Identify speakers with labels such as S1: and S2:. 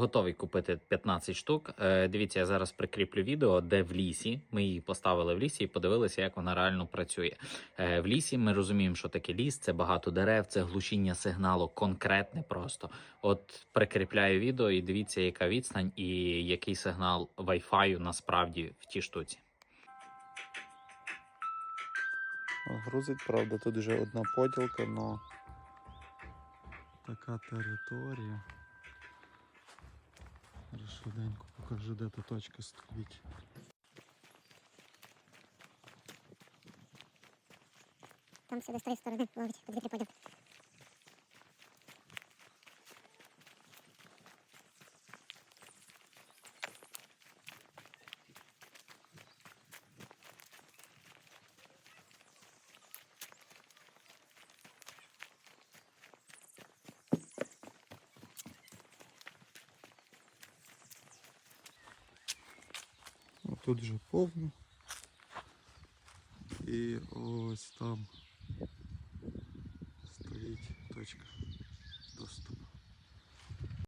S1: Готовий купити 15 штук. Е, Дивіться, я зараз прикріплю відео, де в лісі. Ми її поставили в лісі і подивилися, як вона реально працює. Е, В лісі ми розуміємо, що таке ліс, це багато дерев, це глушіння сигналу конкретне просто. От прикріпляю відео і дивіться, яка відстань і який сигнал Wi-Fi насправді в тій штуці.
S2: Грузить, правда, тут вже одна поділка, але така територія. Зараз швиденько покажу, де та точка стоїть.
S3: Там сюди з тої сторони ловить по дві-три.
S2: Тут вже повно. І ось там стоїть точка.